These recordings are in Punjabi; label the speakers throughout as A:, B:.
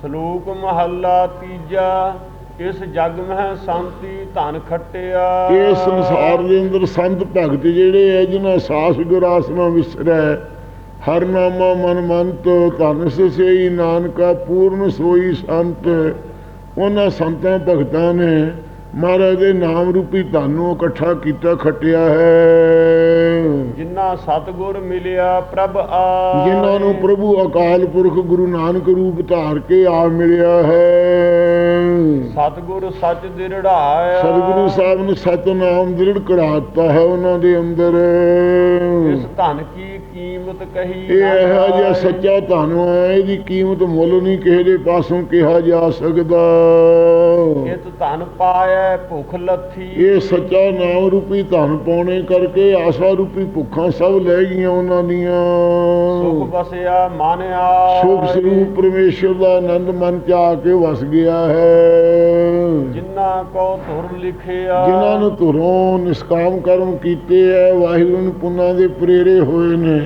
A: ਸ਼ਲੋਕ ਮਹੱਲਾ ਤੀਜਾ, ਇਸ ਜਗ ਮਹਿ ਸੰਤੀ ਧਨ ਖੱਟਿਆ।
B: ਇਹ ਸੰਸਾਰ ਦੇ ਅੰਦਰ ਸੰਤ ਭਗਤ ਜਿਹੜੇ ਐ, ਜਿਨ੍ਹਾਂ ਸਾਸ ਗੁਰਾਸ ਨਾ ਵਿਸਰੈ ਹਰ ਨਾਮਾ ਮਨ ਮੰਤ ਧਨ ਸਈ ਨਾਨਕਾ, ਪੂਰਨ ਸੋਈ ਸੰਤ, ਉਹਨਾਂ ਸੰਤਾਂ ਭਗਤਾਂ ਨੇ ਮਹਾਰਾਜ ਦੇ ਨਾਮ ਰੂਪੀ ਧਨ ਇਕੱਠਾ ਕੀਤਾ ਖੱਟਿਆ ਹੈ।
A: ਜਿਨ੍ਹਾਂ ਸਤਗੁਰ ਮਿਲਿਆ ਪ੍ਰਭ ਆ
B: ਜਿਨ੍ਹਾਂ ਨੂੰ ਪ੍ਰਭੂ ਅਕਾਲ ਪੁਰਖ ਗੁਰੂ ਨਾਨਕ ਰੂਪ ਧਾਰ ਕੇ ਆ ਮਿਲਿਆ ਹੈ।
A: ਸਤਗੁਰ ਸੱਚ ਦਿਰੜਾਇਆ।
B: ਸਤਿਗੁਰੂ ਸਾਹਿਬ ਨੇ ਸਤਨਾਮ ਦ੍ਰਿੜ ਕਰਾਤਾ ਹੈ ਉਹਨਾਂ ਦੇ ਅੰਦਰ।
A: ਇਸ ਧਨ ਕੀ ਕੀਮਤ ਕਹੀ
B: ਇਹ ਇਹੋ ਜਿਹਾ। ਸੱਚਾ ਧਨ ਹੈ ਇਹਦੀ ਕੀਮਤ ਮੁੱਲ ਨਹੀਂ ਕਿਸੇ ਦੇ ਪਾਸੋਂ ਕਿਹਾ ਜਾ ਸਕਦਾ।
A: ਇਤ ਧਨ ਪਾਇਐ ਭੁਖ ਲੱਥੀ।
B: ਇਹ ਸੱਚਾ ਨਾਮ ਰੂਪੀ ਧਨ ਪਾਉਣੇ ਕਰਕੇ ਆਸਾ ਰੂਪੀ ਭੁੱਖਾਂ ਸਭ ਲੈ ਗਈਆਂ ਉਹਨਾਂ ਦੀਆਂ।
A: ਸੁਖ ਬਸਿਆ ਮਨ ਆ
B: ਸੁਖ ਸਰੂਪ ਪਰਮੇਸ਼ਰ ਦਾ ਆਨੰਦ ਮਨ ਚ ਆ ਕੇ ਵਸ ਗਿਆ ਹੈ।
A: ਜਿਨ੍ਹਾਂ ਕੋ ਧੁਰ ਲਿਖਿਆ।
B: ਜਿਨ੍ਹਾਂ ਨੂੰ ਧੁਰੋਂ ਨਿਸ਼ਕਾਮ ਕਰਮ ਕੀਤੇ ਐ ਵਾਹਿਗੁਰੂ ਨੇ ਪੁੰਨਾਂ ਦੇ ਪ੍ਰੇਰੇ ਹੋਏ ਨੇ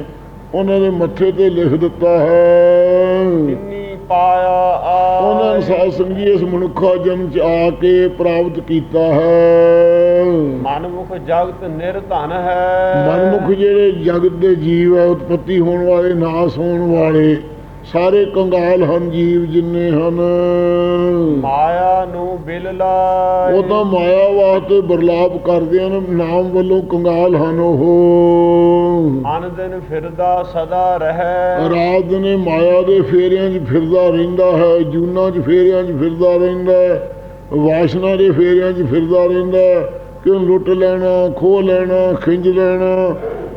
B: ਉਹਨਾਂ ਦੇ ਮੱਥੇ ਤੇ ਲਿਖ ਦਿੱਤਾ ਹੈ।
A: ਤਿੰਨੀ ਪਾਇਆ ਆ
B: ਉਹਨਾਂ ਨੇ ਸਾਧ ਸੰਗੀ ਇਸ ਮਨੁੱਖਾ ਜਨਮ ਚ ਆ ਕੇ ਪ੍ਰਾਪਤ ਕੀਤਾ ਹੈ।
A: ਮਨਮੁਖ ਜਗਤ ਨਿਰਧਨ ਹੈ।
B: ਮਨਮੁਖ ਜਿਹੜੇ ਜਗਤ ਦੇ ਜੀਵ ਹੈ ਉਤਪਤੀ ਹੋਣ ਵਾਲੇ ਨਾਸ ਹੋਣ ਵਾਲੇ ਸਾਰੇ ਕੰਗਾਲ ਹਨ ਜੀਵ ਜਿੰਨੇ ਹਨ।
A: ਬਿਲ ਲਾਇ
B: ਉਹ ਤਾਂ ਮਾਇਆ ਵਾਸਤੇ ਬਰਲਾਪ ਕਰਦੇ ਹਨ ਨਾਮ ਵੱਲੋਂ ਕੰਗਾਲ ਹਨ ਉਹ।
A: ਅਨ ਦਿਨ ਫਿਰਦਾ ਸਦਾ ਰਹਿ।
B: ਰਾਤ ਨੇ ਮਾਇਆ ਦੇ ਫੇਰਿਆਂ 'ਚ ਫਿਰਦਾ ਰਹਿੰਦਾ ਹੈ ਜੂਨਾਂ 'ਚ ਫੇਰਿਆਂ 'ਚ ਫਿਰਦਾ ਰਹਿੰਦਾ ਹੈ ਵਾਸ਼ਨਾ ਦੇ ਫੇਰਿਆਂ 'ਚ ਫਿਰਦਾ ਰਹਿੰਦਾ ਹੈ ਕਿਉਂ ਲੁੱਟ ਲੈਣਾ ਖੋਹ ਲੈਣਾ ਖਿੰਜ ਲੈਣਾ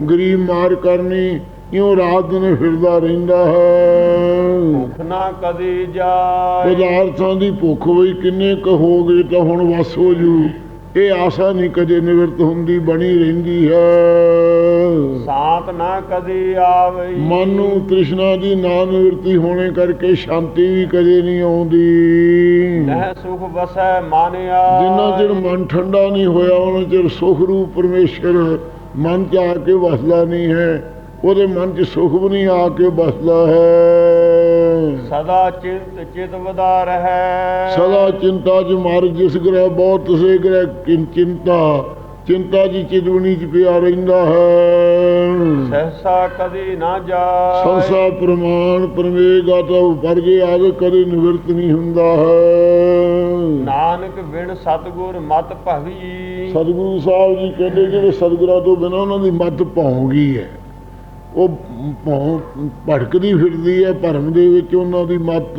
B: ਗਰੀਬ ਮਾਰ ਕਰਨੀ ਇਉਂ ਰਾਤ ਨੇ ਫਿਰਦਾ ਰਹਿੰਦਾ ਹੈ।
A: ਭੁਖ ਨਾ ਕਦੀ ਜਾਏ।
B: ਪਦਾਰਥਾਂ ਦੀ ਭੁੱਖ ਹੋਈ ਕਿੰਨੇ ਕੁ ਹੋ ਗਏ ਤਾਂ ਹੁਣ ਵਸ ਹੋ ਜੂ। ਇਹ ਆਸਾ ਨਹੀਂ ਕਦੇ ਨਿਵਰਤ ਹੁੰਦੀ ਬਣੀ ਰਹਿੰਦੀ ਹੈ।
A: ਸਾਤ ਨਾ ਕਦੀ ਆਵਈ
B: ਮਨ ਨੂੰ ਤ੍ਰਿਸ਼ਨਾ ਦੀ ਨਾ ਨਿਵਰਤੀ ਹੋਣੇ ਕਰਕੇ ਸ਼ਾਂਤੀ ਵੀ ਕਦੇ ਨਹੀਂ ਆਉਂਦੀ।
A: ਨਹਿ ਸੁਖ ਬਸੈ ਮਾਨਿਆ
B: ਜਿੰਨਾ ਚਿਰ ਮਨ ਠੰਡਾ ਨਹੀਂ ਹੋਇਆ ਉਹਨਾਂ ਚਿਰ ਸੁਖ ਰੂਪ ਪਰਮੇਸ਼ਰ ਮਨ ਚ ਆ ਕੇ ਵਸਦਾ ਨਹੀਂ ਹੈ। ਉਹਦੇ ਮਨ ਚ ਸੁਖ ਵੀ ਨਹੀਂ ਆ ਕੇ ਵਸਦਾ ਹੈ।
A: ਸਦਾ ਚਿੰਤ ਚਿਤ ਵਦਾ ਰਹੈ
B: ਸਦਾ ਚਿੰਤਾ ਚ ਮਰ ਜਿਸ ਗ੍ਰਹਿ ਬਹੁਤ ਸੇ ਗ੍ਰਹਿ ਕਿੰ ਚਿੰਤਾ। ਚਿੰਤਾ ਦੀ ਚਿਤਵਣੀ ਚ ਪਿਆ ਰਹਿੰਦਾ ਹੈ।
A: ਸਹਸਾ ਕਦੀ ਨਾ ਜਾਏ।
B: ਸੰਸਾ ਪ੍ਰਮਾਣ ਪਰਮੇਗਾ ਤਾਂ ਵਰਗੇ ਆਗੇ ਕਦੇ ਨਿਵਰਤ ਨਹੀਂ ਹੁੰਦਾ ਹੈ।
A: ਨਾਨਕ ਬਿਨ ਸਤਗੁਰ ਮਤ ਭਵੀ।
B: ਸਤਿਗੁਰੂ ਸਾਹਿਬ ਜੀ ਕਹਿੰਦੇ ਜਿਹੜੇ ਸਤਿਗੁਰਾਂ ਤੋਂ ਬਿਨਾਂ ਉਹਨਾਂ ਦੀ ਮੱਤ ਭੌਂਗੀ ਹੈ। ਉਹ ਭੌਂ ਭਟਕਦੀ ਫਿਰਦੀ ਹੈ ਭਰਮ ਦੇ ਵਿੱਚ ਉਹਨਾਂ ਦੀ ਮੱਤ।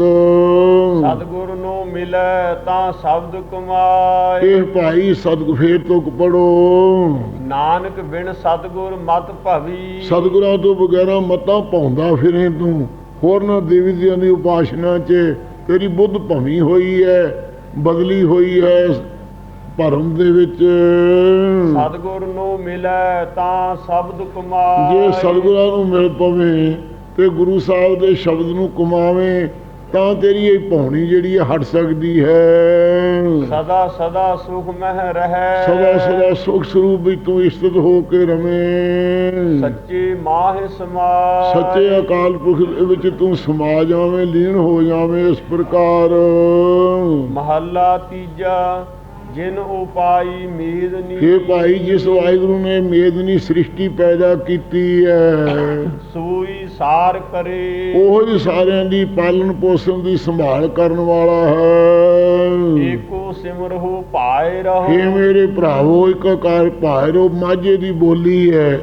A: ਸਤਗੁਰ ਨੂੰ ਮਿਲੈ ਤਾਂ ਸ਼ਬਦ ਕਮਾਏ।
B: ਇਹ ਭਾਈ ਸਤਿਗੁਰ ਫੇਰ ਤੋਂ ਪੜੋ।
A: ਨਾਨਕ ਬਿਨ ਸਤਗੁਰ ਮਤ ਭਵੀ।
B: ਸਤਿਗੁਰਾਂ ਤੋਂ ਬਗੈਰਾ ਮਤਾਂ ਪਾਉਂਦਾ ਫਿਰੇ ਤੂੰ। ਹੋਰਨਾਂ ਦੇਵੀ ਦੇਵੀਆਂ ਦੀ ਉਪਾਸਨਾ 'ਚ ਤੇਰੀ ਬੁੱਧ ਭਵੀ ਹੋਈ ਹੈ ਬਦਲੀ ਹੋਈ ਹੈ। ਭਰਮ ਦੇ ਵਿੱਚ।
A: ਸਤਗੁਰ ਨੂੰ ਮਿਲੈ ਤਾਂ ਸ਼ਬਦ ਕਮਾਏ।
B: ਜੇ ਸਤਿਗੁਰਾਂ ਨੂੰ ਮਿਲ ਪਵੇ ਤੇ ਗੁਰੂ ਸਾਹਿਬ ਦੇ ਸ਼ਬਦ ਨੂੰ ਕਮਾਵੇਂ ਤਾਂ ਤੇਰੀ ਇਹ ਪੌਣੀ ਜਿਹੜੀ ਹੈ ਹਟ ਸਕਦੀ ਹੈ।
A: ਸਦਾ ਸਦਾ ਸੁਖ ਮਹਿ ਰਹੈ।
B: ਸਦਾ ਸਦਾ ਸੁਖ ਸਰੂਪ ਵਿੱਚ ਤੂੰ ਇਸਤਤ ਹੋ ਕੇ ਰਵੇਂ।
A: ਸੱਚੇ ਮਾਹਿ ਸਮਾਏ
B: ਸੱਚੇ ਅਕਾਲ ਪੁਰਖ ਦੇ ਵਿੱਚ ਤੂੰ ਸਮਾ ਜਾਵੇਂ ਲੀਨ ਹੋ ਜਾਵੇਂ ਇਸ ਪ੍ਰਕਾਰ।
A: ਮਹੱਲਾ ਤੀਜਾ। ਜਿਨ ਉਪਾਈ ਮੇਦ ਨੀ
B: ਇਹ ਭਾਈ ਜਿਸ ਵਾਹਿਗੁਰੂ ਨੇ ਮੇਦਨੀ ਸ੍ਰਿਸ਼ਟੀ ਪੈਦਾ ਕੀਤੀ ਹੈ
A: ਸੂਈ ਸਾਰ ਕਰੇ।
B: ਉਹ ਹੀ ਸਾਰਿਆਂ ਦੀ ਪਾਲਣ ਪੋਸ਼ਣ ਦੀ ਸੰਭਾਲ ਕਰਨ ਵਾਲਾ ਹੈ।
A: ਏਕੋ ਸਿਮਰਹੁ ਪਾਏ ਰਹੋ।
B: ਇਹ ਮੇਰੇ ਭਰਾਵੋ ਇੱਕ ਕਾਰ ਭਾਇਰੋ ਮਾਝੇ ਦੀ ਬੋਲੀ ਹੈ।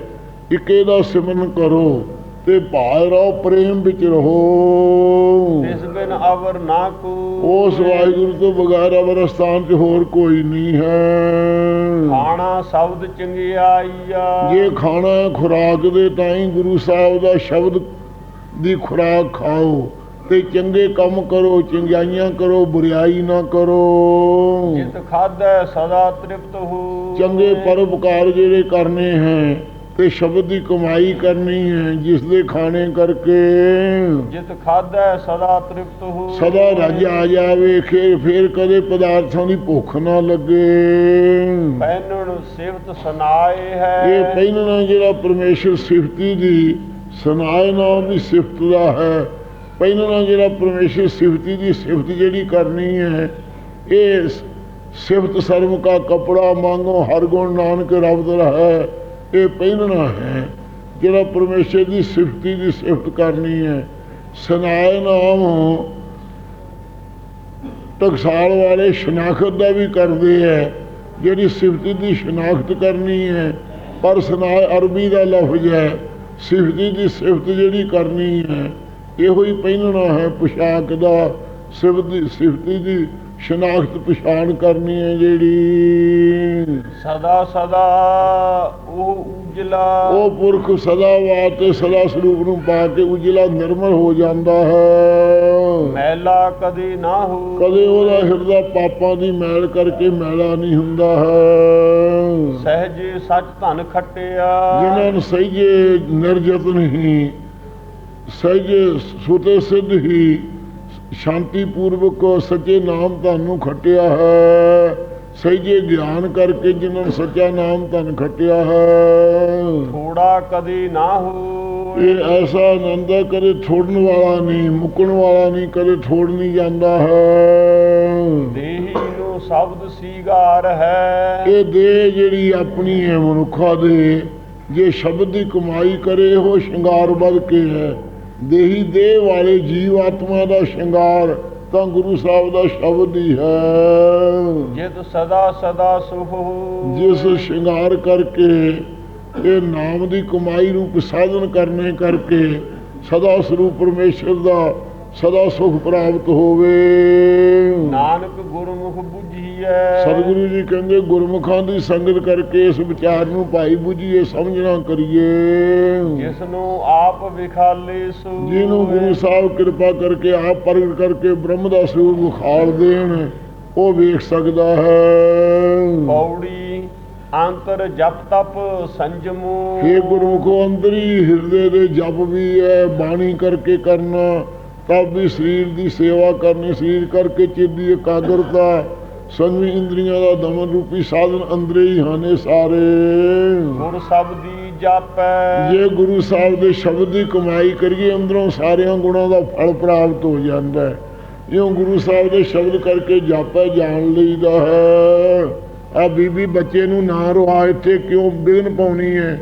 B: ਇਕੇ ਦਾ ਸਿਮਰਨ ਕਰੋ। ਤੇ ਭਾਇ ਰਹੋ ਪ੍ਰੇਮ ਵਿੱਚ ਰਹੋ।
A: ਤਿਸ ਬਿਨ ਅਵਰ ਨਾ ਕੋ।
B: ਉਸ ਵਾਹਿਗੁਰੂ ਤੋਂ ਬਗੈਰ ਅਵਰ ਸਥਾਨ 'ਚ ਹੋਰ ਕੋਈ ਨਹੀਂ ਹੈ।
A: ਖਾਣਾ ਸ਼ਬਦ ਚੰਗਿਆਈਆ
B: ਜੇ ਖਾਣਾ ਖੁਰਾਕ ਦੇ ਤਾਂ ਹੀ ਗੁਰੂ ਸਾਹਿਬ ਦਾ ਸ਼ਬਦ ਦੀ ਖੁਰਾਕ ਖਾਓ ਤੇ ਚੰਗੇ ਕੰਮ ਕਰੋ ਚੰਗਿਆਈਆਂ ਕਰੋ ਬੁਰੀਾਈ ਨਾ ਕਰੋ।
A: ਜਿਤ ਖਾਧੈ ਸਦਾ ਤ੍ਰਿਪਤ ਹੋ।
B: ਚੰਗੇ ਪਰਉਪਕਾਰ ਜਿਹੜੇ ਕਰਨੇ ਹੈ ਤੇ ਸ਼ਬਦ ਦੀ ਕਮਾਈ ਕਰਨੀ ਹੈ ਜਿਸ ਦੇ ਖਾਣੇ ਕਰਕੇ
A: ਜਿਤ ਖਾਧੈ ਸਦਾ ਤ੍ਰਿਪਤ ਹੋ।
B: ਸਦਾ ਰੱਜ ਆ ਜਾਵੇ ਖੇਰ ਫੇਰ ਕਦੇ ਪਦਾਰਥਾਂ ਦੀ ਭੁੱਖ ਨਾ ਲੱਗੇ।
A: ਪੈਨਣ ਸਿਵਤ ਸੁਨਾਏ ਹੈ।
B: ਇਹ ਪਹਿਲਣਾ ਜਿਹੜਾ ਪਰਮੇਸ਼ਰ ਸਿਫਤੀ ਦੀ ਸੁਨਾਏ ਨਾਮ ਦੀ ਸਿਫਤ ਦਾ ਹੈ। ਪਹਿਲਾਂ ਜਿਹੜਾ ਪਰਮੇਸ਼ਰ ਸਿਫਤੀ ਦੀ ਸਿਫਤ ਜਿਹੜੀ ਕਰਨੀ ਹੈ ਇਹ ਸਿਫਤ ਸਰਮ ਕਾ ਕਪੜਾ ਮੰਗੋ ਹਰ ਗੁਣ ਨਾਨਕ ਰਬਦ ਹੈ। ਇਹ ਪਹਿਨਣਾ ਹੈ, ਜਿਹੜਾ ਪਰਮੇਸ਼ਰ ਦੀ ਸਿਫਤੀ ਦੀ ਸਿਫਤ ਕਰਨੀ ਹੈ। ਸੁਨਾਏ ਨਾਮ ਟਕਸਾਲ ਵਾਲੇ ਸ਼ਨਾਖਤ ਦਾ ਵੀ ਕਰਦੇ ਹੈ, ਜਿਹੜੀ ਸਿਫਤੀ ਦੀ ਸ਼ਨਾਖਤ ਕਰਨੀ ਹੈ। ਪਰ ਸਨਾਏ ਅਰਬੀ ਦਾ ਲਫ਼ਜ਼ ਹੈ, ਸਿਫਤੀ ਦੀ ਸਿਫਤ ਜਿਹੜੀ ਕਰਨੀ ਹੈ, ਇਹੋ ਹੀ ਪਹਿਨਣਾ ਹੈ, ਪੋਸ਼ਾਕ ਦਾ ਸਿਫਤੀ ਸਿਫਤੀ ਦੀ ਸ਼ਨਾਖਤ ਪਛਾਣ ਕਰਨੀ ਹੈ ਜਿਹੜੀ।
A: ਸਦਾ ਸਦਾ ਉਹ ਉਜਲਾ।
B: ਉਹ ਪੁਰਖ ਸਦਾ ਵਾਤੇ ਸਦਾ ਸਰੂਪ ਨੂੰ ਪਾ ਕੇ ਉਜਲਾ ਨਿਰਮਲ ਹੋ ਜਾਂਦਾ ਹੈ।
A: ਮੈਲਾ ਕਦੇ ਨਾ ਹੋ।
B: ਕਦੇ ਉਹਦਾ ਹਿਰਦਾ ਪਾਪਾਂ ਦੀ ਮੈਲ ਕਰਕੇ ਮੈਲਾ ਨਹੀਂ ਹੁੰਦਾ ਹੈ।
A: ਸਹਜੇ ਸੱਚ ਧਨ ਖੱਟਿਆ।
B: ਜਿਨ੍ਹਾਂ ਨੂੰ ਸਹਿਜੇ ਨਿਰਜਤ ਨਹੀਂ ਸਹਿਜੇ ਸੁਤੇ ਸਿੱਧ ਹੀ ਸ਼ਾਂਤੀ ਪੂਰਵਕ ਸੱਚੇ ਨਾਮ ਤੁਹਾਨੂੰ ਖੱਟਿਆ ਹੈ। ਸਹਿਜੇ ਗਿਆਨ ਕਰਕੇ ਜਿਨ੍ਹਾਂ ਨੂੰ ਸੱਚਾ ਨਾਮ ਤੁਹਾਨੂੰ ਖੱਟਿਆ ਹੈ।
A: ਥੋੜਾ ਕਦੇ ਨਾ ਹੋ
B: ਇਹ ਐਸਾ ਆਨੰਦ ਹੈ ਕਦੇ ਥੋੜਨ ਵਾਲਾ ਨਹੀਂ ਮੁੱਕਣ ਵਾਲਾ ਨਹੀਂ ਕਦੇ ਥੋੜ ਨਹੀਂ ਜਾਂਦਾ ਹੈ।
A: ਦੇਹੀ ਨੂੰ ਸ਼ਬਦ ਸੀਗਾਰ ਹੈ।
B: ਇਹ ਦੇਹ ਜਿਹੜੀ ਆਪਣੀ ਹੈ ਮਨੁੱਖਾ ਦੇ ਜੇ ਸ਼ਬਦ ਦੀ ਕਮਾਈ ਕਰੇ ਉਹ ਸ਼ਿੰਗਾਰ ਵੱਧ ਕੇ ਹੈ। ਦੇਹੀ ਦੇਹ ਵਾਲੇ ਜੀਵ ਆਤਮਾ ਦਾ ਸ਼ਿੰਗਾਰ ਤਾਂ ਗੁਰੂ ਸਾਹਿਬ ਦਾ ਸ਼ਬਦ ਹੀ ਹੈ।
A: ਜਿਤ ਸਦਾ ਸਦਾ ਸੁਖ
B: ਜਿਸ ਸ਼ਿੰਗਾਰ ਕਰਕੇ ਇਹ ਨਾਮ ਦੀ ਕਮਾਈ ਰੂਪ ਸਾਧਨ ਕਰਨੇ ਕਰਕੇ ਸਦਾ ਸਰੂਪ ਪਰਮੇਸ਼ਰ ਦਾ ਸਦਾ ਸੁਖ ਪ੍ਰਾਪਤ ਹੋਵੇ।
A: ਨਾਨਕ ਗੁਰਮੁਖ ਬੁਝੀਐ।
B: ਸਤਿਗੁਰੂ ਜੀ ਕਹਿੰਦੇ ਗੁਰਮੁਖਾਂ ਦੀ ਸੰਗਤ ਕਰਕੇ ਇਸ ਵਿਚਾਰ ਨੂੰ ਭਾਈ ਬੁਝੀਏ ਸਮਝਣਾ ਕਰੀਏ।
A: ਜਿਸ ਨੂੰ ਆਪ ਵਿਖਾਲੇ ਸੋ
B: ਜਿਹਨੂੰ ਗੁਰੂ ਸਾਹਿਬ ਕਿਰਪਾ ਕਰਕੇ ਆਪ ਪ੍ਰਗਟ ਕਰਕੇ ਬ੍ਰਹਮ ਦਾ ਸਰੂਪ ਵਿਖਾਲ ਦੇਣ ਉਹ ਵੇਖ ਸਕਦਾ ਹੈ।
A: ਪੌੜੀ ਅੰਤਰ ਜਪ ਤਪ ਸੰਜਮੋ।
B: ਇਹ ਗੁਰਮੁਖੋ ਅੰਦਰੀ ਹਿਰਦੇ ਦੇ ਜਪ ਵੀ ਹੈ ਬਾਣੀ ਕਰਕੇ ਕਰਨਾ। ਵੀ ਸਰੀਰ ਦੀ ਸੇਵਾ ਕਰਨੀ ਸਰੀਰ ਕਰਕੇ ਦੀ ਇਕਾਗਰਤਾ ਸੰਵੀ ਇੰਦਰੀਆਂ ਦਾ ਦਮਨ ਰੂਪੀ ਸਾਧਨ ਅੰਦਰੇ ਹੀ ਹਨ ਸਾਰੇ।
A: ਗੁਰ ਸਬਦੀ ਜਾਪੈ।
B: ਜੇ ਗੁਰੂ ਸਾਹਿਬ ਦੇ ਸ਼ਬਦ ਦੀ ਕਮਾਈ ਕਰੀਏ ਅੰਦਰੋਂ ਸਾਰਿਆਂ ਗੁਣਾਂ ਦਾ ਫਲ ਪ੍ਰਾਪਤ ਹੋ ਜਾਂਦਾ ਹੈ। ਇਉਂ ਗੁਰੂ ਸਾਹਿਬ ਦੇ ਸ਼ਬਦ ਕਰਕੇ ਜਾਪੈ ਜਾਣ ਲਈਦਾ ਹੈ। ਆ ਬੀਬੀ ਬੱਚੇ ਨੂੰ ਨਾ ਰਵਾ ਇੱਥੇ ਕਿਉਂ ਬਿਗਨ ਪਾਉਣੀ ਹੈ?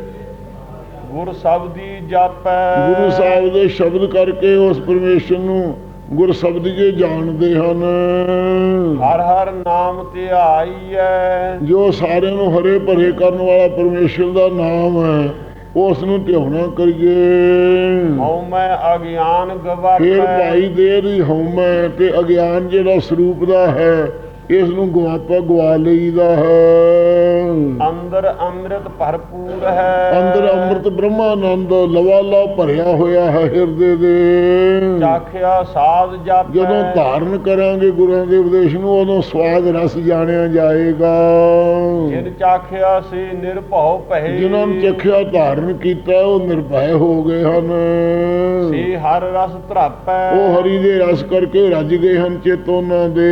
A: ਗੁਰ ਸਬਦੀ ਜਾਪੈ।
B: ਗੁਰੂ ਸਾਹਿਬ ਦੇ ਸ਼ਬਦ ਕਰਕੇ ਉਸ ਪਰਮੇਸ਼ਰ ਨੂੰ ਗੁਰ ਸ਼ਬਦੀਏ ਜਾਣਦੇ ਹਨ।
A: ਹਰ ਹਰ ਨਾਮ ਧਿਆਈਐ
B: ਜੋ ਸਾਰਿਆਂ ਨੂੰ ਹਰੇ ਭਰੇ ਕਰਨ ਵਾਲਾ ਪਰਮੇਸ਼ਰ ਦਾ ਨਾਮ ਹੈ ਉਸ ਨੂੰ ਧਿਆਉਣਾ ਕਰੀਏ।
A: ਹਉ ਮੈਂ ਅਗਿਆਨ
B: ਫਿਰ
A: ਗਵਾਪੈ
B: ਭਾਈ ਦੇ ਦੀ ਹਉਮੈ ਤੇ ਅਗਿਆਨ ਜਿਹੜਾ ਸਰੂਪ ਦਾ ਹੈ ਇਸ ਨੂੰ ਗਵਾਪਾ ਗਵਾ ਲਈਦਾ ਹੈ।
A: ਅੰਦਰ ਅੰਮ੍ਰਿਤ ਭਰਪੂਰ ਹੈ।
B: ਅੰਦਰ ਅੰਮ੍ਰਿਤ ਬ੍ਰਹਮਾਨੰਦ ਲਵਾਲਾ ਭਰਿਆ ਹੋਇਆ ਹੈ ਹਿਰਦੇ ਦੇ।
A: ਚਾਖਿਆ ਸਾਧ ਜਾਪੈ
B: ਜਦੋਂ ਧਾਰਨ ਕਰਾਂਗੇ ਗੁਰਾਂ ਦੇ ਉਪਦੇਸ਼ ਨੂੰ ਉਦੋਂ ਸਵਾਦ ਰਸ ਜਾਣਿਆ ਜਾਏਗਾ।
A: ਜਿਨ ਚਾਖਿਆ ਸੇ ਨਿਰਭਉ ਪਹਿ
B: ਜਿਨ੍ਹਾਂ ਨੂੰ ਚਖਿਆ ਧਾਰਨ ਕੀਤਾ ਉਹ ਨਿਰਭੈ ਹੋ ਗਏ ਹਨ।
A: ਸੇ ਹਰ ਰਸ ਧਰਾਪੈ।
B: ਉਹ ਹਰੀ ਦੇ ਰਸ ਕਰਕੇ ਰੱਜ ਗਏ ਹਨ ਚਿੱਤ ਉਹਨਾਂ ਦੇ।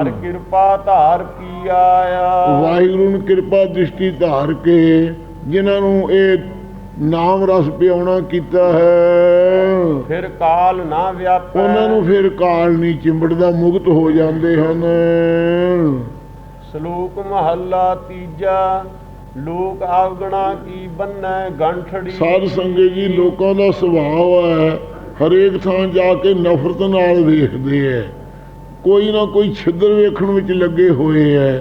A: ਹਰ ਕਿਰਪਾ ਧਾਰ ਕੀ ਆਇਆ।
B: ਵਾਹਿਗੁਰੂ ਨੂੰ ਕਿਰਪਾ ਦ੍ਰਿਸ਼ਟੀ ਧਾਰ ਕੇ ਜਿਨ੍ਹਾਂ ਨੂੰ ਇਹ ਨਾਮ ਰਸ ਪਿਆਉਣਾ ਕੀਤਾ ਹੈ।
A: ਫਿਰ ਕਾਲ ਨਾ ਵਿਆਪੈ।
B: ਉਹਨਾਂ ਨੂੰ ਫਿਰ ਕਾਲ ਨਹੀਂ ਚਿੰਬੜਦਾ ਮੁਕਤ ਹੋ ਜਾਂਦੇ ਹਨ।
A: ਸ਼ਲੋਕ ਮਹੱਲਾ ਤੀਜਾ ਲੋਕ ਆਵਗਣਾ ਕੀ ਬੰਨੈ ਗੰਠੜੀ।
B: ਸਾਧ ਸੰਗਤ ਜੀ ਲੋਕਾਂ ਦਾ ਸੁਭਾਅ ਹੈ ਹਰੇਕ ਥਾਂ ਜਾ ਕੇ ਨਫ਼ਰਤ ਨਾਲ ਵੇਖਦੇ ਐ ਕੋਈ ਨਾ ਕੋਈ ਛਿੱਦਰ ਵੇਖਣ ਵਿੱਚ ਲੱਗੇ ਹੋਏ ਐ।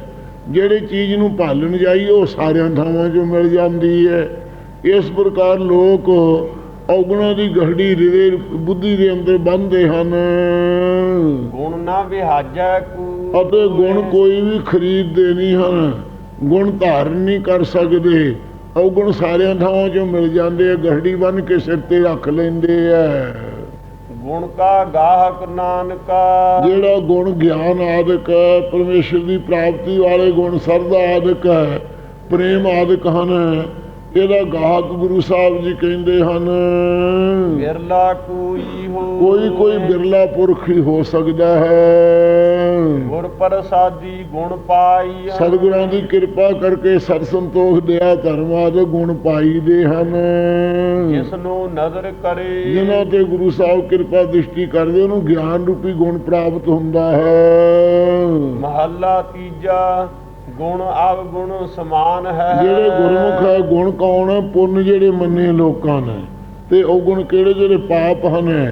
B: ਜਿਹੜੇ ਚੀਜ਼ ਨੂੰ ਭਾਲਣ ਜਾਈਏ ਉਹ ਸਾਰਿਆਂ ਥਾਵਾਂ 'ਚੋਂ ਮਿਲ ਜਾਂਦੀ ਹੈ ਇਸ ਪ੍ਰਕਾਰ ਲੋਕ ਔਗਣਾ ਦੀ ਗਹੜੀ ਹਿਰਦੇ ਬੁੱਧੀ ਦੇ ਅੰਦਰ ਬੰਨ੍ਹਦੇ ਹਨ।
A: ਗੁਣ ਨਾ ਵਿਹਾਜੈ ਕੂ।
B: ਅਤੇ ਗੁਣ ਕੋਈ ਵੀ ਖਰੀਦਦੇ ਨਹੀਂ ਹਨ। ਗੁਣ ਧਾਰਨ ਨਹੀਂ ਕਰ ਸਕਦੇ। ਔਗਣ ਸਾਰਿਆਂ ਥਾਵਾਂ 'ਚੋਂ ਮਿਲ ਜਾਂਦੇ ਆ। ਗਹੜੀ ਬੰਨ ਕੇ ਸਿਰ ਤੇ ਰੱਖ ਲੈਂਦੇ ਆ
A: ਗੁਣ ਕਾ ਗਾਹਕ ਨਾਨਕਾ।
B: ਜਿਹੜਾ ਗੁਣ ਗਿਆਨ ਆਦਿਕ ਹੈ ਪਰਮੇਸ਼ਰ ਦੀ ਪ੍ਰਾਪਤੀ ਵਾਲੇ ਗੁਣ ਸਰਦਾ ਆਦਿਕ ਹੈ ਪ੍ਰੇਮ ਆਦਿਕ ਹਨ ਇਹਦਾ ਗਾਹਕ ਗੁਰੂ ਸਾਹਿਬ ਜੀ ਕਹਿੰਦੇ ਹਨ।
A: ਬਿਰਲਾ ਕੋਈ ਹੋ
B: ਕੋਈ ਕੋਈ ਬਿਰਲਾ ਪੁਰਖ ਹੀ ਹੋ ਸਕਦਾ ਹੈ।
A: ਗੁਰ ਪ੍ਰਸਾਦੀ ਗੁਣ ਪਾਈ
B: ਸਤਿਗੁਰਾਂ ਦੀ ਕਿਰਪਾ ਕਰਕੇ ਸਤ ਸੰਤੋਖ ਦਿਆ ਧਰਮ ਆਦਿ ਗੁਣ ਪਾਈ ਦੇ ਹਨ।
A: ਜਿਸ ਨੂੰ ਨਜ਼ਰ ਕਰੇ।
B: ਜਿਨ੍ਹਾਂ ਤੇ ਗੁਰੂ ਸਾਹਿਬ ਕਿਰਪਾ ਦ੍ਰਿਸ਼ਟੀ ਕਰਦੇ ਉਹਨੂੰ ਗਿਆਨ ਰੂਪੀ ਗੁਣ ਪ੍ਰਾਪਤ ਹੁੰਦਾ ਹੈ।
A: ਮਹੱਲਾ ਤੀਜਾ ਗੁਣ ਅਵਗੁਣ ਸਮਾਨ ਹੈ।
B: ਜਿਹੜੇ ਗੁਰਮੁਖ ਹੈ ਗੁਣ ਕੌਣ ਪੁੰਨ ਜਿਹੜੇ ਮੰਨੇ ਲੋਕਾਂ ਨੇ। ਤੇ ਉਹ ਗੁਣ ਕਿਹੜੇ ਜਿਹੜੇ ਪਾਪ ਹਨ?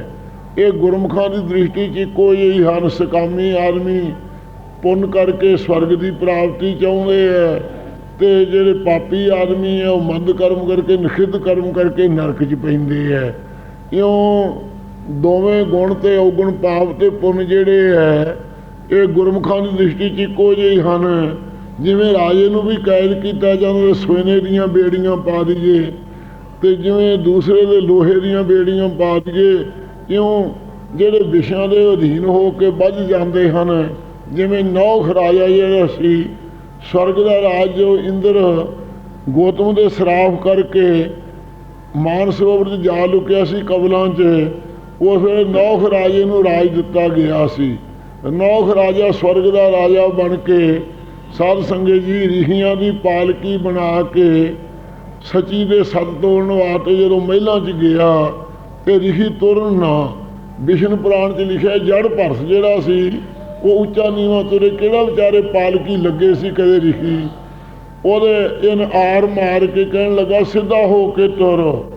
B: ਇਹ ਗੁਰਮੁਖਾਂ ਦੀ ਦ੍ਰਿਸ਼ਟੀ 'ਚ ਇੱਕੋ ਜਿਹੀ ਹਨ। ਸਕਾਮੀ ਆਦਮੀ ਪੁੰਨ ਕਰਕੇ ਸਵਰਗ ਦੀ ਪ੍ਰਾਪਤੀ ਚਾਹੁੰਦੇ ਆ ਤੇ ਜਿਹੜੇ ਪਾਪੀ ਆਦਮੀ ਆ, ਉਹ ਮੰਦ ਕਰਮ ਕਰਕੇ ਨਿਖਿਧ ਕਰਮ ਕਰਕੇ ਨਰਕ 'ਚ ਪੈਂਦੇ ਆ। ਇਉਂ ਦੋਵੇਂ ਗੁਣ ਤੇ ਔਗੁਣ ਪਾਪ ਤੇ ਪੁੰਨ ਜਿਹੜੇ ਹੈ ਇਹ ਗੁਰਮੁਖਾਂ ਦੀ ਦ੍ਰਿਸ਼ਟੀ 'ਚ ਇੱਕੋ ਜਿਹੇ ਹਨ। ਜਿਵੇਂ ਰਾਜੇ ਨੂੰ ਵੀ ਕੈਦ ਕੀਤਾ ਜਾਂਦਾ ਸੋਨੇ ਦੀਆਂ ਬੇੜੀਆਂ ਪਾ ਦਈਏ, ਤੇ ਜਿਵੇਂ ਦੂਸਰੇ ਦੇ ਲੋਹੇ ਦੀਆਂ ਬੇੜੀਆਂ ਪਾ ਦਈਏ ਕਿਉਂ? ਜਿਹੜੇ ਵਿਸ਼ਿਆਂ ਦੇ ਅਧੀਨ ਹੋ ਕੇ ਵੱਜ ਜਾਂਦੇ ਹਨ, ਜਿਵੇਂ ਨੌਖ ਰਾਜਾ ਜਿਹੜਾ ਸੀ, ਸਵਰਗ ਦਾ ਰਾਜ ਜੋ ਇੰਦਰ ਗੋਤਮ ਦੇ ਸਰਾਫ ਕਰਕੇ ਮਾਨ ਸਰੋਵਰ 'ਚ ਜਾ ਲੁਕਿਆ ਸੀ ਕਬਲਾਂ 'ਚ, ਉਸ ਵੇਲੇ ਨੌਖ ਰਾਜੇ ਨੂੰ ਰਾਜ ਦਿੱਤਾ ਗਿਆ ਸੀ। ਨੌਖ ਰਾਜਾ ਸਵਰਗ ਦਾ ਰਾਜਾ ਬਣ ਕੇ ਸਾਧ ਸੰਗਤ ਜੀ ਰਿਸ਼ੀਆਂ ਦੀ ਪਾਲਕੀ ਬਣਾ ਕੇ ਸਚੀ ਦੇ ਸਤ ਤੋੜਨ ਵਾਸਤੇ ਜਦੋਂ ਮਹਿਲਾਂ 'ਚ ਗਿਆ ਤੇ ਰਿਸ਼ੀ ਤੁਰਨ ਨਾ। ਵਿਸ਼ਨ ਪੁਰਾਣ 'ਚ ਲਿਖਿਆ ਜੜ ਭਰਸ ਜਿਹੜਾ ਸੀ, ਉਹ ਉੱਚਾ ਨੀਵਾਂ ਤੁਰੇ, ਕਿਹੜਾ ਵਿਚਾਰੇ ਪਾਲਕੀ ਲੱਗੇ ਸੀ ਕਦੇ ਰਿਸ਼ੀ? ਉਹਦੇ ਇਨ ਆਰ ਮਾਰ ਕੇ ਕਹਿਣ ਲੱਗਾ, ਸਿੱਧਾ ਹੋ ਕੇ ਤੁਰ।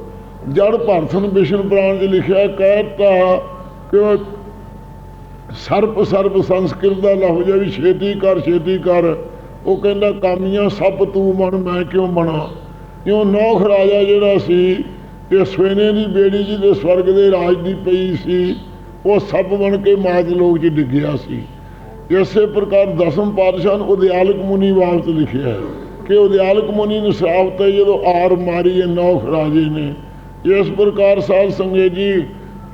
B: ਜੜ ਭਰਥਨ ਵਿਸ਼ਨ ਪੁਰਾਣ 'ਚ ਲਿਖਿਆ ਕਹਿਤਾ ਕਿ ਉਹ ਸਰਪ ਸਰਪ ਸੰਸਕ੍ਰਿਤ ਦਾ ਲਫ਼ਜ਼ ਹੈ ਵੀ ਛੇਤੀ ਕਰ ਛੇਤੀ ਕਰ। ਉਹ ਕਹਿੰਦਾ, ਕਾਮੀਆਂ ਸਭ ਤੂੰ ਬਣ, ਮੈਂ ਕਿਉਂ ਬਣਾ? ਕਿਉਂ ਨੌਖ ਰਾਜਾ ਜਿਹੜਾ ਸੀ ਇਹ ਸਵੇਨੇ ਦੀ ਬੇੜੀ ਜੀ ਦੇ ਸਵਰਗ ਦੇ ਰਾਜ ਦੀ ਪਈ ਸੀ, ਉਹ ਸੱਪ ਬਣ ਕੇ ਮਾਤ ਲੋਕ 'ਚ ਡਿੱਗਿਆ ਸੀ। ਇਸੇ ਪ੍ਰਕਾਰ ਦਸਮ ਪਾਤਸ਼ਾਹ ਨੂੰ ਉਦਿਆਲਕ ਮੁਨੀ ਵਾਸਤੇ ਲਿਖਿਆ ਹੈ ਕਿ ਉਦਿਆਲਕ ਮੁਨੀ ਨੂੰ ਸ਼ਰਾਪ ਤੇ ਜਦੋਂ ਆਰ ਮਾਰੀ ਨੌਖ ਰਾਜੇ ਨੇ। ਇਸ ਪ੍ਰਕਾਰ ਸਾਧ ਸੰਗਤ ਜੀ,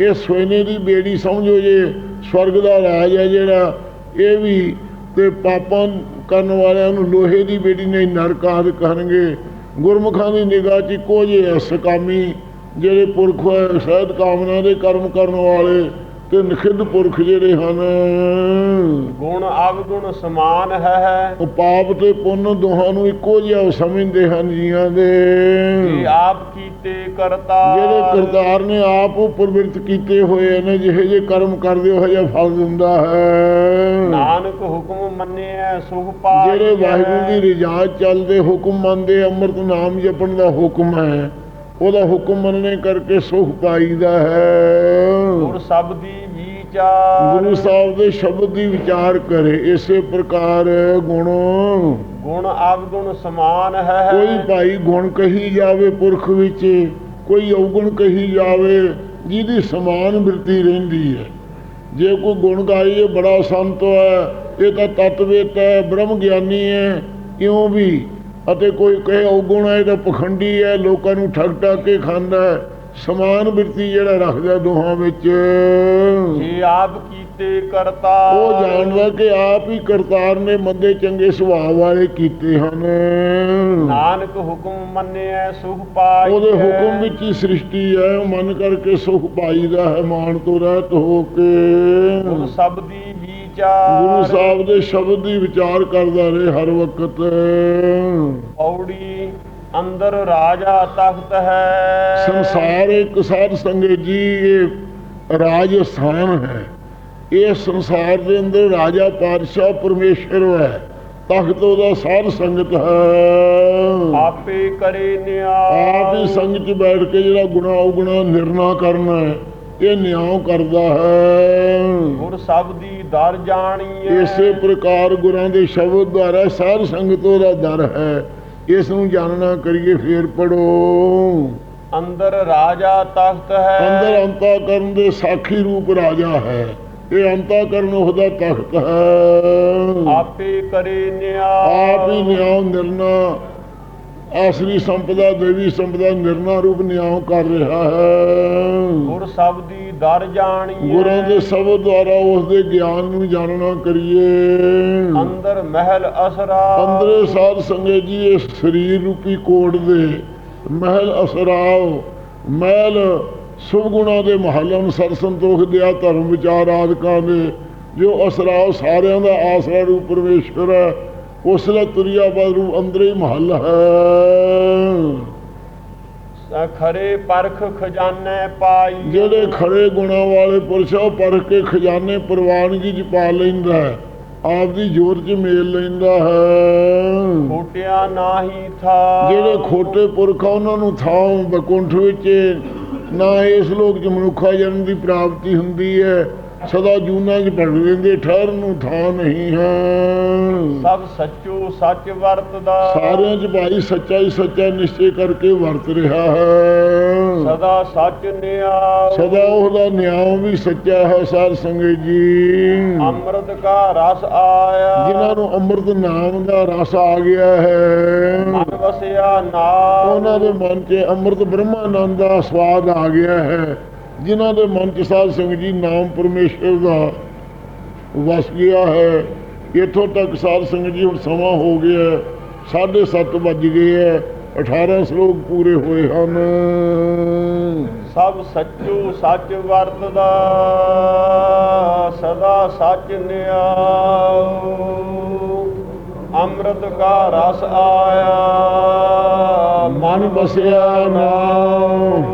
B: ਇਹ ਸੋਨੇ ਦੀ ਬੇੜੀ ਸਮਝੋ ਜੇ, ਸਵਰਗ ਦਾ ਰਾਜ ਹੈ ਜਿਹੜਾ, ਇਹ ਵੀ ਤੇ ਪਾਪਾਂ ਕਰਨ ਵਾਲਿਆਂ ਨੂੰ ਲੋਹੇ ਦੀ ਬੇੜੀ ਨੇ ਨਰਕ ਆਦਿ ਕਰਨਗੇ। ਗੁਰਮੁਖਾਂ ਦੀ ਨਿਗਾਹ 'ਚ ਇੱਕੋ ਜਿਹੇ ਕਾਮੀ ਜਿਹੜੇ ਪੁਰਖ ਹੈ, ਸਹਿਤ ਕਾਮਨਾ ਦੇ ਕਰਮ ਕਰਨ ਵਾਲੇ। ਤੇ ਨਿਖਿੱਧ ਪੁਰਖ ਜਿਹੜੇ ਹਨ
A: ਗੁਣ ਅਵਗੁਣ ਸਮਾਨ ਹੈ
B: ਉਹ ਪਾਪ ਤੇ ਪੁੰਨ ਦੋਹਾਂ ਨੂੰ ਇੱਕੋ ਜਿਹਾ ਸਮਝਦੇ ਹਨ ਜੀਆਂ ਦੇ।
A: ਇਹ ਆਪ ਕੀਤੇ ਕਰਤਾ
B: ਜਿਹੜੇ ਕਰਤਾਰ ਨੇ ਆਪ ਉਹ ਪ੍ਰਵਿਰਤ ਕੀਤੇ ਹੋਏ ਨੇ ਜਿਹੇ ਜੇ ਕਰਮ ਕਰਦੇ ਹੋ ਜਿਹਾ ਫਲ ਦਿੰਦਾ ਹੈ।
A: ਨਾਨਕ ਹੁਕਮ ਮੰਨਿਆ ਸੁਖ ਪਾਈ
B: ਜਿਹੜੇ ਵਾਹਿਗੁਰੂ ਦੀ ਰਜਾ ਚੱਲਦੇ ਹੁਕਮ ਮੰਨਦੇ ਅੰਮ੍ਰਿਤ ਨਾਮ ਜਪਣ ਦਾ ਹੁਕਮ ਹੈ। ਉਹਦਾ ਹੁਕਮ ਮੰਨਣੇ ਕਰਕੇ ਸੁਖ ਪਾਈਦਾ ਹੈ।
A: ਗੁਰ ਸਬਦੀ ਵਿਚਾਰ
B: ਗੁਰੂ ਸਾਹਿਬ ਦੇ ਸ਼ਬਦ ਦੀ ਵਿਚਾਰ ਕਰੇ ਇਸੇ ਪ੍ਰਕਾਰ ਗੁਣ।
A: ਗੁਣ ਅਵਗੁਣ ਸਮਾਨ ਹੈ।
B: ਕੋਈ ਭਾਈ ਗੁਣ ਕਹੀ ਜਾਵੇ ਪੁਰਖ ਵਿੱਚ ਕੋਈ ਔਗੁਣ ਕਹੀ ਜਾਵੇ ਜਿਹਦੀ ਸਮਾਨ ਬਿਰਤੀ ਰਹਿੰਦੀ ਹੈ। ਜੇ ਕੋਈ ਗੁਣ ਗਾਈਏ ਬੜਾ ਸੰਤ ਹੈ ਇਹ ਤਾਂ ਤਤਵੇਤ ਹੈ ਬ੍ਰਹਮ ਗਿਆਨੀ ਹੈ ਇਉਂ ਵੀ? ਅਤੇ ਕੋਈ ਕਹੇ ਔਗੁਣ ਹੈ ਤਾਂ ਪਖੰਡੀ ਹੈ ਲੋਕਾਂ ਨੂੰ ਠੱਗ ਠੱਗ ਕੇ ਖਾਂਦਾ ਹੈ। ਸਮਾਨ ਬਿਰਤੀ ਜਿਹੜਾ ਰੱਖਦਾ ਦੋਹਾਂ ਵਿੱਚ।
A: ਜੇ ਆਪ ਕੀਤੇ ਕਰਤਾ।
B: ਉਹ ਜਾਣਦਾ ਕਿ ਆਪ ਹੀ ਕਰਤਾਰ ਨੇ ਮੰਦੇ ਚੰਗੇ ਸੁਭਾਅ ਵਾਲੇ ਕੀਤੇ ਹਨ।
A: ਨਾਨਕ ਹੁਕਮ ਮੰਨਿਆ ਸੁਖ ਪਾਈ
B: ਉਹਦੇ ਹੁਕਮ ਵਿੱਚ ਹੀ ਸ੍ਰਿਸ਼ਟੀ ਹੈ। ਮਨ ਕਰਕੇ ਸੁਖ ਪਾਈਦਾ ਹੈ ਮਾਨ ਤੋਂ ਰਹਿਤ ਹੋ ਕੇ।
A: ਗੁਰ ਸਬਦੀ ਵਿਚਾਰ
B: ਗੁਰੂ ਸਾਹਿਬ ਦੇ ਸ਼ਬਦ ਦੀ ਵਿਚਾਰ ਕਰਦਾ ਰਹੇ ਹਰ ਵਕਤ।
A: ਪੌੜੀ ਅੰਦਰ ਰਾਜਾ ਤਖਤ ਹੈ।
B: ਸੰਸਾਰ ਇੱਕ ਸਾਧ ਸੰਗਤ ਜੀ ਇਹ ਰਾਜ ਸਥਾਨ ਹੈ। ਇਹ ਸੰਸਾਰ ਦੇ ਅੰਦਰ ਰਾਜਾ ਪਾਤਸ਼ਾਹ ਪਰਮੇਸ਼ਰ ਹੈ। ਤਖਤ ਉਹਦਾ ਸਾਧ ਸੰਗਤ ਹੈ।
A: ਆਪੇ ਕਰੇ ਨਿਆ।
B: ਆਪ ਹੀ ਸੰਗ 'ਚ ਬੈਠ ਕੇ ਜਿਹੜਾ ਗੁਣਾ ਉਗਣਾ ਨਿਰਣਾ ਕਰਨਾ ਹੈ ਇਹ ਨਿਆਂ ਕਰਦਾ ਹੈ।
A: ਗੁਰ ਸਬਦੀ ਦਰ ਜਾਣੀਐ।
B: ਇਸੇ ਪ੍ਰਕਾਰ ਗੁਰਾਂ ਦੇ ਸ਼ਬਦ ਦੁਆਰਾ ਸਾਧ ਸੰਗਤ ਉਹਦਾ ਦਰ ਹੈ। ਇਸ ਨੂੰ ਜਾਣਨਾ ਕਰੀਏ ਫੇਰ ਪੜੋ
A: ਅੰਦਰ ਰਾਜਾ ਤਖਤ ਹੈ।
B: ਅੰਦਰ ਅੰਤਾ ਕਰਨ ਦੇ ਸਾਖੀ ਰੂਪ ਰਾਜਾ ਹੈ। ਇਹ ਅੰਤਾ ਕਰਨ ਉਹਦਾ ਤਖਤ ਹੈ।
A: ਆਪੇ ਕਰੇ ਨਿਆ।
B: ਆਪ ਹੀ ਨਿਆਂ ਨਿਰਣਾ। ਆਸਰੀ ਸੰਪਦਾ ਦੇਵੀ ਸੰਪਦਾ ਨਿਰਣਾ ਰੂਪ ਨਿਆਂ ਕਰ ਰਿਹਾ ਹੈ।
A: ਗੁਰ ਸਬਦੀ ਦਰ ਜਾਣੀਐ
B: ਗੁਰਾਂ ਦੇ ਸ਼ਬਦ ਦੁਆਰਾ ਉਸ ਦੇ ਗਿਆਨ ਨੂੰ ਜਾਣਨਾ ਕਰੀਏ।
A: ਅੰਦਰ ਮਹਿਲ ਅਸਰਾ।
B: ਅੰਦਰੇ ਸਾਧ ਸੰਗਤ ਜੀ ਇਸ ਸਰੀਰ ਰੂਪੀ ਕੋਟ ਦੇ ਮਹਿਲ ਅਸਰਾਵ ਮਹਿਲ ਸੁਭ ਗੁਣਾ ਦੇ ਮਹਲ ਅਨੁਸਾਰ ਸੰਤੋਖ ਦਿਆ ਧਰਮ ਵਿਚਾਰ ਆਦਿਕਾਂ ਦੇ। ਜੋ ਅਸਰਾ ਸਾਰਿਆਂ ਦਾ ਆਸਰਾ ਰੂਪ ਪਰਮੇਸ਼ਵਰ ਹੈ। ਉਸ ਦਾ ਤੁਰਿਆ ਬਦਰੂ ਅੰਦਰੇ ਹੀ ਮਹੱਲ ਹੈ।
A: ਖਰੇ ਪਰਖ ਖਜ਼ਾਨੇ ਪਾਈ।
B: ਜਿਹੜੇ ਖੜੇ ਗੁਣਾਂ ਵਾਲੇ ਪੁਰਸ਼ ਉਹ ਪਰਖ ਕੇ ਖਜ਼ਾਨੇ ਪ੍ਰਵਾਨਗੀ ਚ ਪਾ ਲੈਂਦਾ ਹੈ। ਆਪ ਦੀ ਜੋਰ ਚ ਮੇਲ ਲੈਂਦਾ ਹੈ।
A: ਖੋਟਿਆ ਨਾਹੀ ਥਾ।
B: ਜਿਹੜੇ ਖੋਟੇ ਪੁਰਖ ਉਹਨਾਂ ਨੂੰ ਥਾਂ ਬਕੁੰਠ ਵਿੱਚ ਨਾ ਇਸ ਲੋਕ ਚ ਮਨੁੱਖਾ ਜਨਮ ਦੀ ਪ੍ਰਾਪਤੀ ਹੁੰਦੀ ਹੈ। ਸਦਾ ਜੂਨਾ ਚ ਭੜ ਰਹਿੰਦੇ ਠਹਿਰ ਨੂੰ ਥਾਂ ਨਹੀਂ ਹੈ।
A: ਸਭ ਸੱਚੋ ਸੱਚ ਵਰਤਦਾ।
B: ਸਾਰਿਆਂ ਚ ਭਾਈ ਸੱਚਾ ਹੀ ਸੱਚਾ ਨਿਸ਼ਚੈ ਕਰਕੇ ਵਰਤ ਰਿਹਾ ਹੈ।
A: ਸਦਾ ਸੱਚ ਨਿਆ।
B: ਸਦਾ ਉਹਦਾ ਨਿਆਂ ਵੀ ਸੱਚਾ ਹੈ ਸਾਧ ਸੰਗਤ ਜੀ।
A: ਅੰਮ੍ਰਿਤ ਕਾ ਰਸ ਆਇਆ।
B: ਜਿਨ੍ਹਾਂ ਨੂੰ ਅੰਮ੍ਰਿਤ ਨਾਮ ਦਾ ਰਸ ਆ ਗਿਆ ਹੈ।
A: ਮਨ ਵਸਿਆ ਨਾਮ
B: ਉਹਨਾਂ ਦੇ ਮਨ 'ਚ ਅੰਮ੍ਰਿਤ ਬ੍ਰਹਮਾਨੰਦ ਦਾ ਸਵਾਦ ਆ ਗਿਆ ਹੈ। ਜਿਨ੍ਹਾਂ ਦੇ ਮਨ 'ਚ ਸਾਧ ਸੰਗਤ ਜੀ ਨਾਮ ਪਰਮੇਸ਼ਰ ਦਾ ਵਸ ਗਿਆ ਹੈ ਇੱਥੋਂ ਤੱਕ ਸਾਧ ਸੰਗਤ ਜੀ ਹੁਣ ਸਮਾਂ ਹੋ ਗਿਆ ਹੈ, ਸਾਢੇ ਸੱਤ ਵੱਜ ਗਏ ਹੈ 18 ਸ਼ਲੋਕ ਪੂਰੇ ਹੋਏ ਹਨ।
A: ਸਭ ਸੱਚੋ ਸੱਚ ਵਰਤਦਾ ਸਦਾ ਸੱਚ ਨਿਆਉ। ਅੰਮ੍ਰਿਤ ਕਾ ਰਸ ਆਇਆ।
B: ਮਨ ਬਸਿਆ ਨਾਮ